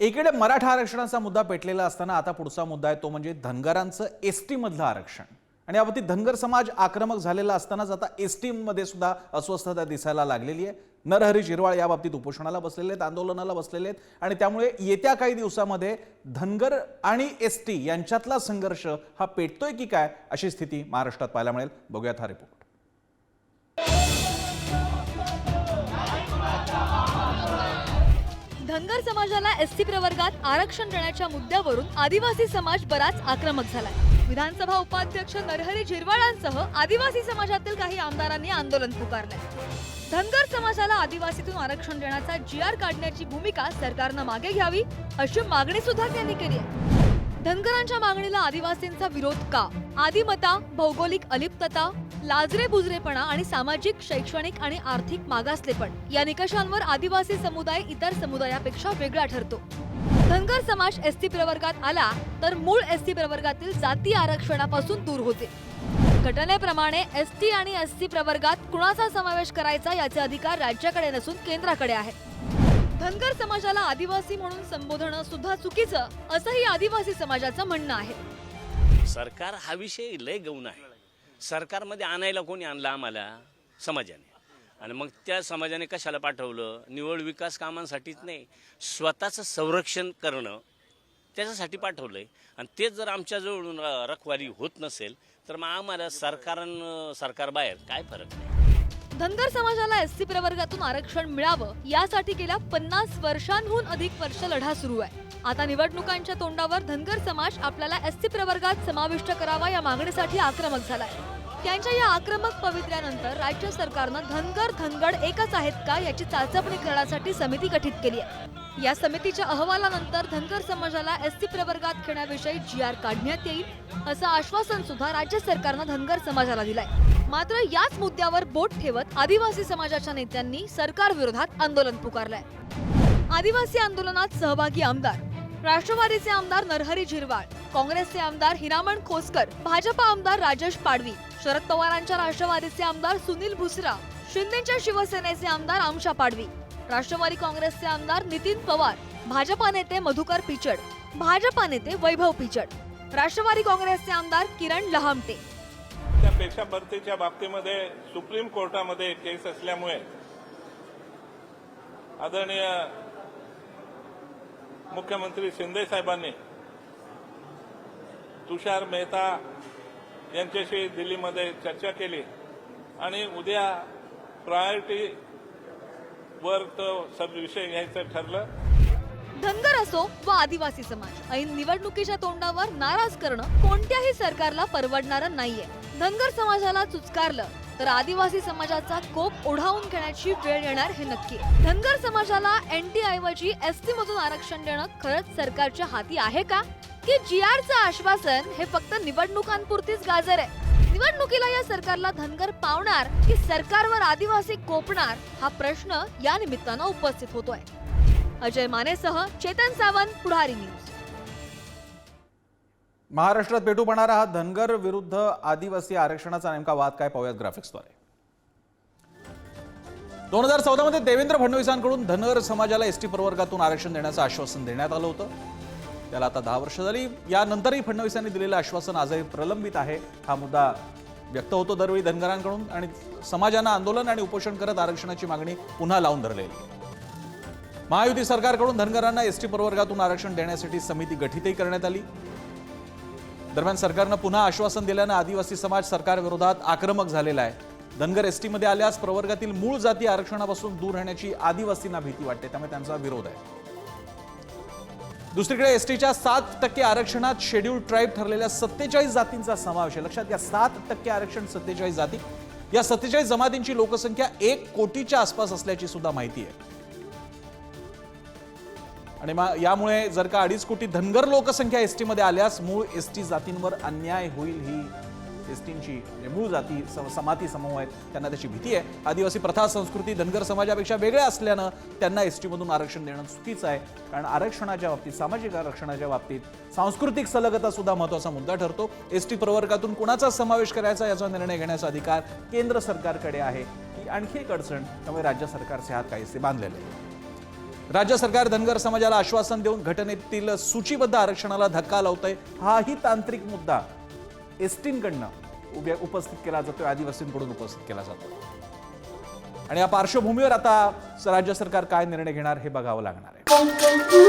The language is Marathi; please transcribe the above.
एकीकडे मराठा आरक्षणाचा मुद्दा पेटलेला असताना आता पुढचा मुद्दा आहे तो म्हणजे धनगरांचं एस मधलं आरक्षण. आणि याबाबतीत धनगर समाज आक्रमक झालेला असतानाच आता एसमध्ये सुद्धा अस्वस्थता दिसायला लागलेली आहे. नरहरी शिरवाळ याबाबतीत उपोषणाला बसलेले आहेत आंदोलनाला बसलेले आहेत आणि त्यामुळे येत्या काही दिवसामध्ये धनगर आणि एस टी यांच्यातला संघर्ष हा पेटतोय की काय अशी स्थिती महाराष्ट्रात पाहायला मिळेल. बघूयात हा रिपोर्ट धनगर समाजाला एस सी प्रवर्गात आरक्षण देण्याच्या मुद्द्यावरून आदिवासी समाज बराच आक्रमक झालाय. विधानसभा उपाध्यक्ष नरहरी झिरवाळांसह आदिवासी समाजातील काही आमदारांनी आंदोलन पुकारलंय. धनगर समाजाला आदिवासीतून आरक्षण देण्याचा जी आर काढण्याची भूमिका सरकारनं मागे घ्यावी अशी मागणी सुद्धा त्यांनी केली आहे. धनगरांच्या मागणीला आदिवासींचा विरोध का? आदिमता भौगोलिक अलिप्तता लाजरे बुजरेपणा आणि सामाजिक शैक्षणिक आणि आर्थिक मागासलेपण या निकषांवर आदिवासी समुदाय इतर समुदायापेक्षा वेगळा ठरतो. धनगर समाज एसटी प्रवर्गात आला तर मूळ एसटी प्रवर्गातील जाती आरक्षणापासून दूर होते. घटनेप्रमाणे एस टी आणि एस सी प्रवर्गात कुणाचा समावेश करायचा याचे अधिकार राज्याकडे नसून केंद्राकडे आहे. धनगर समाजाला आदिवासी म्हणून संबोधणं सुद्धा चुकीचं असंही आदिवासी समाजाचं म्हणणं आहे. सरकार हा विषय लय गौण आहे. सरकारमध्ये आणायला कोणी आणलं आम्हाला? समाजाने. आणि मग त्या समाजाने कशाला पाठवलं? निवड विकास कामांसाठीच नाही. स्वतःचं संरक्षण करणं त्याच्यासाठी पाठवलं आहे आणि तेच जर आमच्याजवळून रखवारी होत नसेल तर मग आम्हाला सरकार सरकारबाहेर काय फरक नाही. धनगर समाजाला एस सी प्रवर्गातून आरक्षण मिळावं यासाठी गेल्या पन्नास वर्षांहून अधिक वर्ष लढा सुरू आहे. आता निवडणुकांच्या तोंडावर धनगर समाज आपल्याला एस सी प्रवर्गात समाविष्ट करावा या मागणीसाठी आक्रमक झालाय. त्यांच्या या आक्रमक पवित्र्यानंतर राज्य सरकारनं धनगर धनगड एकच आहेत का याची चाचपणी करण्यासाठी समिती गठीत केली आहे. या समितीच्या अहवालानंतर धनगर समाजाला एस सी प्रवर्गात घेण्याविषयी जी आर काढण्यात येईल असं आश्वासन सुद्धा राज्य सरकारनं धनगर समाजाला दिलंय. मात्र याच मुद्द्यावर बोट ठेवत आदिवासी समाजाच्या नेत्यांनी सरकार विरोधात आंदोलन पुकारलंय. आदिवासी आंदोलनात सहभागी आमदार राष्ट्रवादीचे आमदार नरहरी झिरवाळ काँग्रेसचे आमदार हिरामण खोसकर भाजपा आमदार राजेश पाडवी शरद पवारांच्या राष्ट्रवादीचे आमदार सुनील भुसरा शिंदेच्या शिवसेनेचे आमदार आमशा पाडवी राष्ट्रवादी काँग्रेसचे आमदार नितीन पवार भाजपा नेते मधुकर पिचड भाजपा नेते वैभव पिचड राष्ट्रवादी काँग्रेसचे आमदार किरण लहामटे त्यापेक्षा भरतीच्या बाबतीमध्ये सुप्रीम कोर्टामध्ये केस असल्यामुळे आदरणीय मुख्यमंत्री शिंदे साहेबांनी तुषार मेहता यांच्याशी दिल्लीमध्ये चर्चा केली आणि उद्या प्रायोरिटी वर तो सब विषय घ्यायचं ठरलं. धनगर असो व आदिवासी समाज. ऐन निवडणुकीच्या तोंडावर नाराज करणं कोणत्याही सरकारला परवडणारं नाहीये. धनगर समाजाला चुचकारलं तर आदिवासी समाजाचा कोप ओढावून घेण्याची वेळ येणार हे नक्की. धनगर समाजाला एन टी ऐवजी एसटी मधून आरक्षण देणं खरंच सरकारच्या हाती आहे का? की जी आरचं आश्वासन हे फक्त निवडणुकांपुरतीच गाजर आहे? निवडणुकीला या सरकारला धनगर पावणार की सरकारवर आदिवासी कोपणार हा प्रश्न या निमित्तानं उपस्थित होतोय. अजय मानेसह चेतन सावंत पुढारी न्यूज. महाराष्ट्रात पेटू पडणारा हा धनगर विरुद्ध आदिवासी आरक्षणाचा नेमका वाद काय पाहूयात ग्राफिक्सद्वारे दोन हजार चौदा मध्ये देवेंद्र फडणवीसांकडून धनगर समाजाला एसटी प्रवर्गातून आरक्षण देण्याचं आश्वासन देण्यात आलं होतं. त्याला आता दहा वर्ष झाली. यानंतरही फडणवीसांनी दिलेलं आश्वासन आजही प्रलंबित आहे. हा मुद्दा व्यक्त होतो दरवेळी धनगरांकडून आणि समाजानं आंदोलन आणि उपोषण करत आरक्षणाची मागणी पुन्हा लावून धरलेली. महायुती सरकारकडून धनगरांना एसटी प्रवर्गातून आरक्षण देण्यासाठी समिती गठीतही करण्यात आली. दरम्यान सरकारनं पुन्हा आश्वासन दिल्यानं आदिवासी समाज सरकारविरोधात आक्रमक झालेला आहे. धनगर एसटी मध्ये आल्यास प्रवर्गातील मूळ जाती आरक्षणापासून दूर राहण्याची आदिवासींना भीती वाटते त्यामुळे त्यांचा विरोध आहे. दुसरीकडे एसटीच्या सात टक्के आरक्षणात शेड्यूल ट्राईब ठरलेल्या सत्तेचाळीस जातींचा समावेश आहे. लक्षात या सात टक्के आरक्षण सत्तेचाळीस जाती. या सत्तेचाळीस जमातींची लोकसंख्या एक कोटीच्या आसपास असल्याची सुद्धा माहिती आहे. आणि मा- यामुळे जर का अडीच कोटी धनगर लोकसंख्या एस टीमध्ये आल्यास मूळ एस टी जातींवर अन्याय होईल ही एसटींची म्हणजे मूळ जाती समाती समूह आहेत त्यांना त्याची भीती आहे. आदिवासी प्रथा संस्कृती धनगर समाजापेक्षा वेगळ्या असल्यानं त्यांना एस टीमधून आरक्षण देणं चुकीचं आहे. कारण आरक्षणाच्या बाबतीत सामाजिक आरक्षणाच्या बाबतीत सांस्कृतिक सलगता सुद्धा महत्त्वाचा मुद्दा ठरतो. एस टी प्रवर्गातून कुणाचा समावेश करायचा याचा निर्णय घेण्याचा अधिकार केंद्र सरकारकडे आहे. ही आणखी एक अडचण त्यामुळे राज्य सरकारचे हात काहीसे बांधलेले आहे राज्य सरकार धनगर समाजाला आश्वासन देऊन घटनेतील सूचीबद्ध आरक्षणाला धक्का लावतंय हाही तांत्रिक मुद्दा. एसटींकडनं उभ्या उपस्थित केला जातोय आदिवासींकडून उपस्थित केला जातो आणि या पार्श्वभूमीवर आता राज्य सरकार काय निर्णय घेणार हे बघावं लागणार आहे.